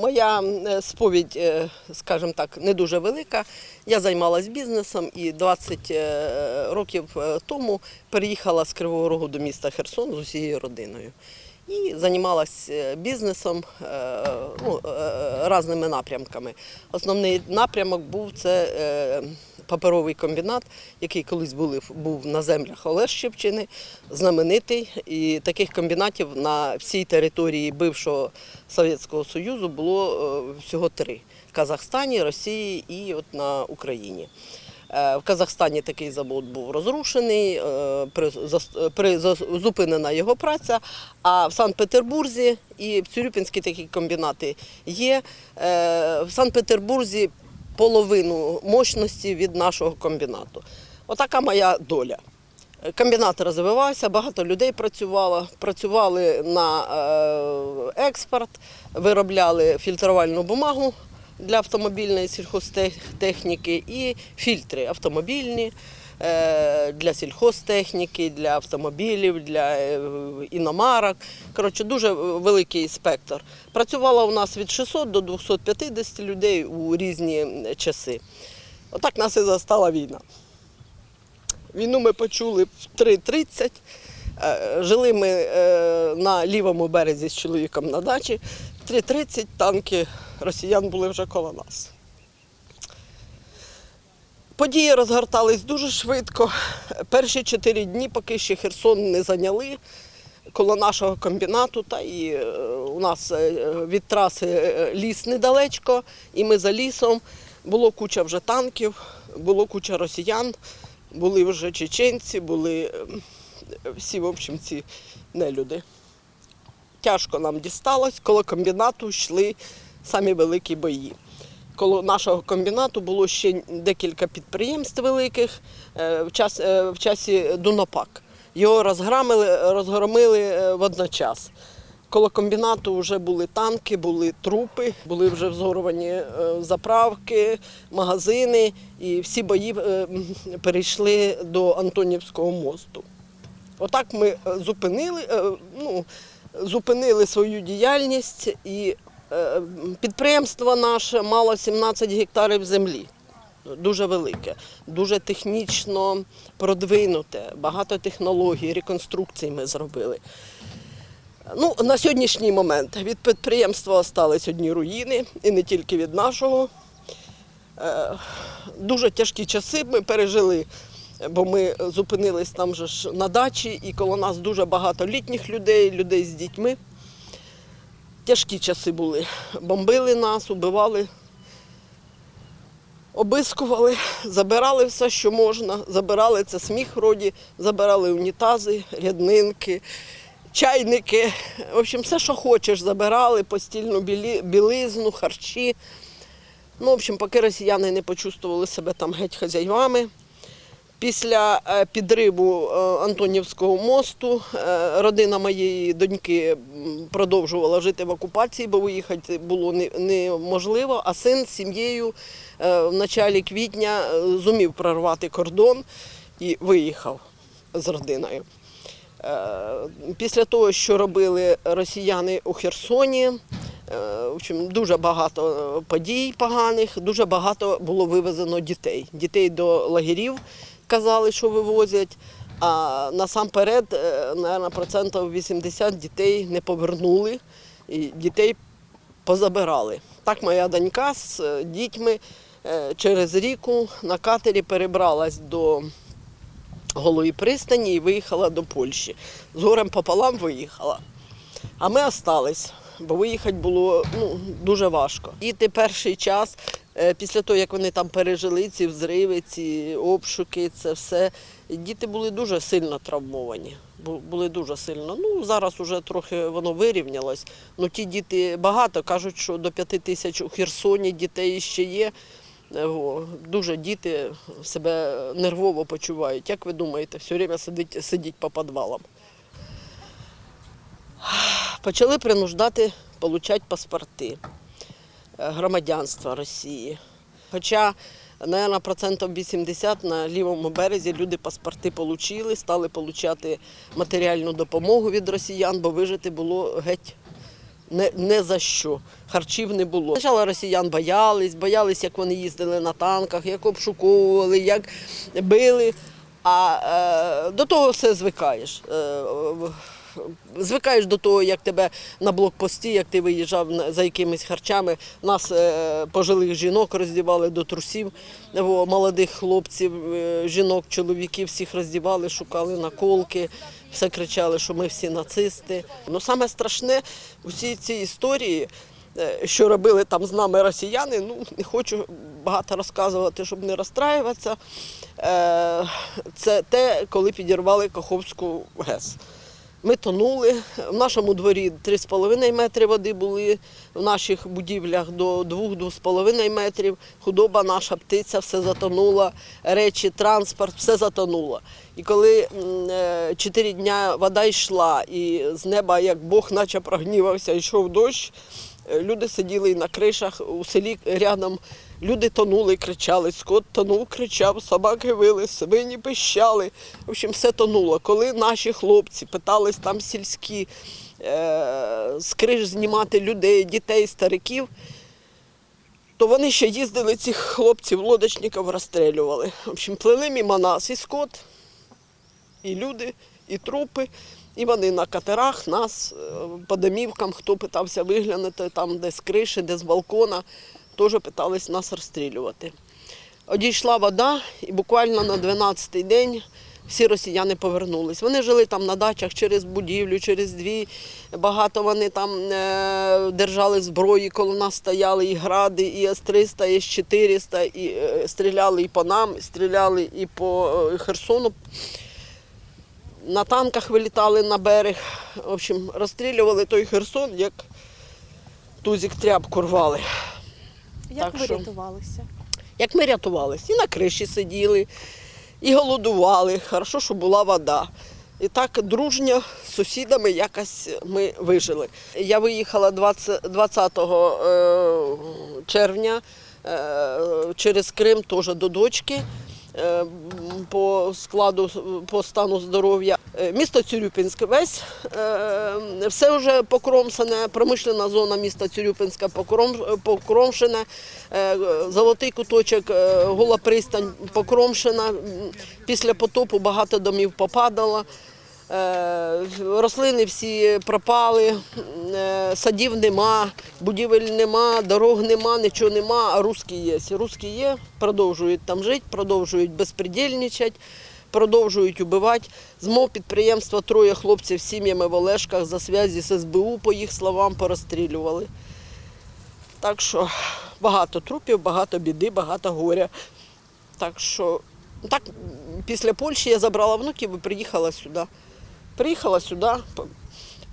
моя е, сповідь, е, скажімо так, не дуже велика. Я займалась бізнесом і 20 е, років тому переїхала з Кривого Рогу до міста Херсон з усією родиною. І займалась е, бізнесом ну, різними напрямками. Основний напрямок був це паперовий комбінат, який колись були, був на землях Олещівщини, знаменитий. І таких комбінатів на всій території бившого Совєтського Союзу було е, всього три: в Казахстані, Росії і от на Україні. Е, В Казахстані такий завод був розрушений, е, зупинена його праця. А в Санкт-Петербурзі і в Цюрюпінські такі комбінати є. В Санкт-Петербурзі половину мощності від нашого комбінату. Отака моя доля. Комбінат розвивався, багато людей працювало, працювали на е, експорт, виробляли фільтрувальну бумагу для автомобільної сільхозтехніки і фільтри автомобільні для сільхозтехніки, для автомобілів, для е, іномарок. Коротше, дуже великий спектр. Працювало у нас від 600 до 250 людей у різні часи. Отак нас і застала війна. Війну ми почули в 3.30. Е, Жили ми е, на лівому березі з чоловіком на дачі. В 3.30 танки росіян були вже коло нас. Події розгортались дуже швидко. Перші чотири дні, поки ще Херсон не зайняли коло нашого комбінату, та і е, у нас е, від траси е, ліс недалечко, і ми за лісом. Було куча вже танків, було куча росіян, були вже чеченці, були всі, в общем, ці нелюди. Тяжко нам дісталось, коло комбінату йшли самі великі бої. Коло нашого комбінату було ще декілька підприємств великих е, в, час, е, в часі Дунопак. Його розгромили, розгромили е, водночас. Коло комбінату вже були танки, були трупи, були вже взорвані заправки, магазини, і всі бої перейшли до Антонівського мосту. Отак ми зупинили, ну, зупинили свою діяльність і підприємство наше мало 17 гектарів землі. Дуже велике, дуже технічно продвинуте, багато технологій, реконструкцій ми зробили. Ну, на сьогоднішній момент від підприємства залишились одні руїни, і не тільки від нашого. Е, Дуже тяжкі часи ми пережили, бо ми зупинились там же ж на дачі, і коло нас дуже багато літніх людей, людей з дітьми. Тяжкі часи були. Бомбили нас, убивали, обискували, забирали все, що можна. Забирали це сміх роді, забирали унітази, ряднинки, чайники. В общем, все, що хочеш, забирали, постільну білизну, харчі. Ну, в общем, поки росіяни не почувствували себе там геть хазяйвами. Після е, підриву е, Антонівського мосту е, родина моєї доньки продовжувала жити в окупації, бо виїхати було неможливо. А син з сім'єю в началі квітня зумів прорвати кордон і виїхав з родиною. Після того, що робили росіяни у Херсоні, дуже багато подій поганих, дуже багато було вивезено дітей. Дітей до лагерів казали, що вивозять. А насамперед, е, наверно, процентів 80 дітей не повернули і дітей позабирали. Так моя донька з е, дітьми е, через ріку на катері перебралась до Голої пристані і виїхала до Польщі. З горем пополам виїхала. А ми остались, бо виїхати було ну, дуже важко. Діти перший час, е, після того, як вони там пережили ці взриви, ці обшуки, це все, діти були дуже сильно травмовані. Були дуже сильно. Ну, зараз вже трохи воно вирівнялось. Ну, ті діти багато кажуть, що до п'яти тисяч у Херсоні дітей ще є. Е, дуже діти себе нервово почувають. Як ви думаєте, все время сидить, сидіть по підвалам? Почали принуждати отримати паспорти е, громадянства Росії. Хоча, мабуть, процентів 80 на лівому березі люди паспорти отримали, стали отримати матеріальну допомогу від росіян, бо вижити було геть Не, не за що. Харчів не було. Спочатку росіян боялись, боялись, як вони їздили на танках, як обшуковували, як били. А е, до того все звикаєш. Е, звикаєш до того, як тебе на блокпості, як ти виїжджав за якимись харчами. Нас е, пожилих жінок роздівали до трусів, молодих хлопців, е, жінок, чоловіків всіх роздівали, шукали наколки, все кричали, що ми всі нацисти. Ну саме страшне у всій цій історії. е, Що робили там з нами росіяни, ну не хочу багато розказувати, щоб не розстраюватися. Е, Це те, коли підірвали Каховську ГЕС. Ми тонули. В нашому дворі 3,5 метри води були, в наших будівлях до 2-2,5 метрів. Худоба наша, птиця, все затонула, речі, транспорт, все затонуло. І коли м, е, чотири дня вода йшла, і з неба, як Бог наче прогнівався, йшов дощ, люди сиділи на кришах у селі рядом. Люди тонули, кричали, скот тонув, кричав, собаки вили, свині пищали. В общем, все тонуло. Коли наші хлопці питались там сільські е, з криш знімати людей, дітей, стариків, то вони ще їздили цих хлопців, лодочників розстрілювали. В общем, плели мимо нас і скот, і люди, і трупи. І вони на катерах нас е, по домівкам, хто питався виглянути там, де з криші, де з балкона, теж питались нас розстрілювати. Одійшла вода, і буквально на 12-й день всі росіяни повернулись. Вони жили там на дачах через будівлю, через дві. Багато вони там е, держали зброї, коло нас стояли і гради, і С-300, і С-400, і е, стріляли і по нам, і стріляли і по Херсону. На танках вилітали на берег. В общем, розстрілювали той Херсон, як тузик тряпку рвали. Як Так ви що- рятувалися? Як ми рятувалися, і на криші сиділи, і голодували. Хорошо, що була вода. І так дружньо з сусідами якось ми вижили. Я виїхала 20, 20 е, червня е, через Крим теж до дочки. Е, По складу, по стану здоров'я. Е, Місто Цюрюпінськ весь е, все вже покромсане, промишлена зона міста Цюрюпінська покром- покромшена, золотий куточок, гола пристань покромшена. Після потопу багато домів попадало. Е, Рослини всі пропали, е, садів нема, будівель нема, дорог нема, нічого нема, а русські є. Русські є, продовжують там жити, продовжують безпредельничати, продовжують убивати. З мого підприємства троє хлопців з сім'ями в Олешках за зв'язі з СБУ, по їх словам, порозстрілювали. Так що багато трупів, багато біди, багато горя. Так що так, після Польщі я забрала внуків і приїхала сюди. Приїхала сюди.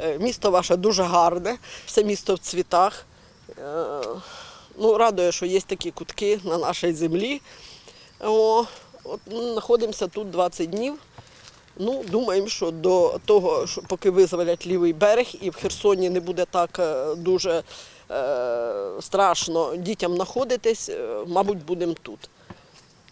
Е, Місто ваше дуже гарне, все місто в цвітах. Е, Ну, радує, що є такі кутки на нашій землі. О, от, ну, знаходимося тут 20 днів. Ну, думаємо, що до того, що поки визволять лівий берег і в Херсоні не буде так е, дуже е, страшно дітям знаходитись, мабуть, будемо тут.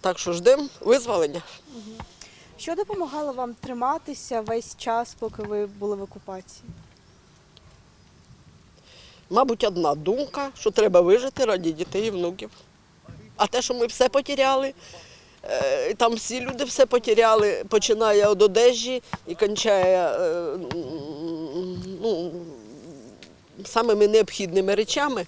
Так що ждемо визволення. Що допомагало вам триматися весь час, поки ви були в окупації? Мабуть, одна думка, що треба вижити раді дітей і внуків. А те, що ми все потеряли, е, там всі люди все потеряли, починає від одежі і кончає е, ну, самими необхідними речами,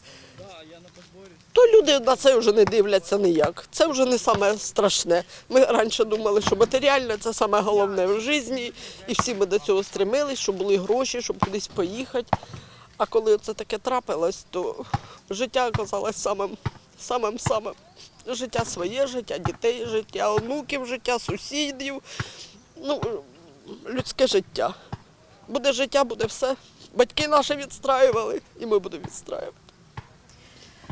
то люди на це вже не дивляться ніяк. Це вже не саме страшне. Ми раніше думали, що матеріальне це саме головне в житті, і всі ми до цього стремились, щоб були гроші, щоб кудись поїхати. А коли це таке трапилось, то життя оказалось самим, самим, самим. Життя своє, життя дітей, життя онуків, життя сусідів. Ну, людське життя. Буде життя, буде все. Батьки наші відстраювали, і ми будемо відстраювати.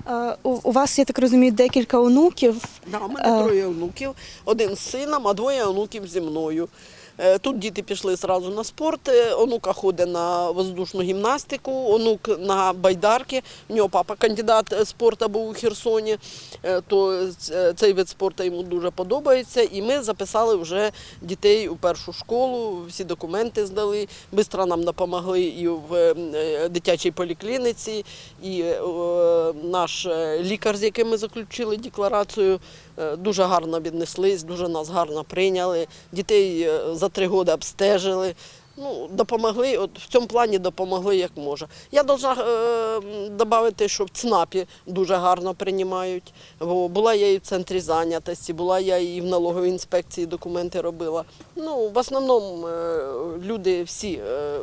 Е, У, вас, я так розумію, декілька онуків. Да, у мене Е. троє онуків, один з сином, а двоє онуків зі мною. Е, Тут діти пішли одразу на спорт. Е, Онука ходить на воздушну гімнастику, онук на байдарки. У нього папа кандидат е, спорту був у Херсоні, то цей вид спорту йому дуже подобається. І ми записали вже дітей у першу школу, всі документи здали. Бистро нам допомогли і в дитячій поліклініці, і наш лікар, з яким ми заключили декларацію, дуже гарно віднеслись, дуже нас гарно прийняли. Дітей е, за три роки обстежили. Ну, допомогли, от в цьому плані допомогли як може. Я должна е, додати, що в ЦНАПі дуже гарно приймають. Бо була я і в центрі зайнятості, була я і в налоговій інспекції документи робила. Ну, в основному е, люди всі е,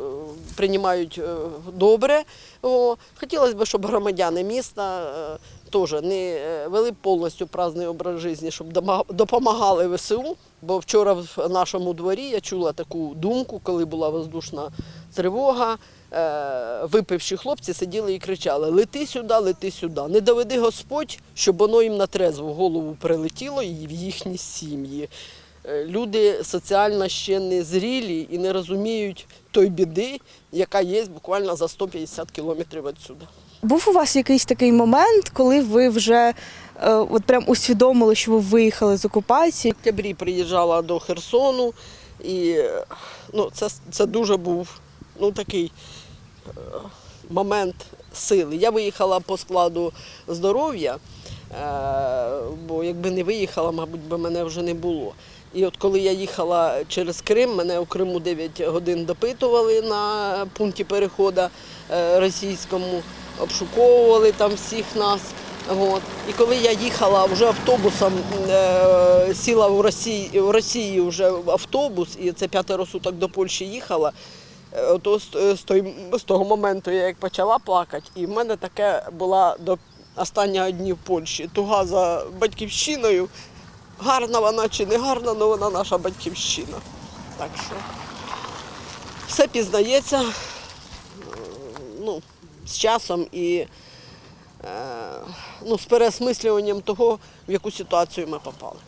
приймають е, добре. О, хотілося б, щоб громадяни міста е, теж не е, вели повністю праздний образ життя, щоб допомагали ВСУ. Бо вчора в нашому дворі я чула таку думку, коли була воздушна тривога. е, Випивші хлопці сиділи і кричали: Лети сюди, лети сюди. Не доведи Господь, щоб воно їм на трезву голову прилетіло і в їхні сім'ї. Е, Люди соціально ще не зрілі і не розуміють той біди, яка є буквально за 150 кілометрів відсюди. Був у вас якийсь такий момент, коли ви вже е, от прям усвідомили, що ви виїхали з окупації? В октябрі приїжджала до Херсону, і ну, це, це дуже був ну, такий е, момент сили. Я виїхала по складу здоров'я, е, бо якби не виїхала, мабуть, би мене вже не було. І от коли я їхала через Крим, мене у Криму 9 годин допитували на пункті переходу е, російському, обшуковували там всіх нас. От. І коли я їхала вже автобусом, е, сіла в Росії, в Росії вже в автобус, і це п'ятеро суток до Польщі їхала, е, ото з, з, той- з того моменту я як почала плакати, і в мене таке була до останнього дні в Польщі. Туга за батьківщиною. Гарна вона чи не гарна, але вона наша батьківщина. Так що все пізнається е, ну, з часом і е, ну, з переосмислюванням того, в яку ситуацію ми попали.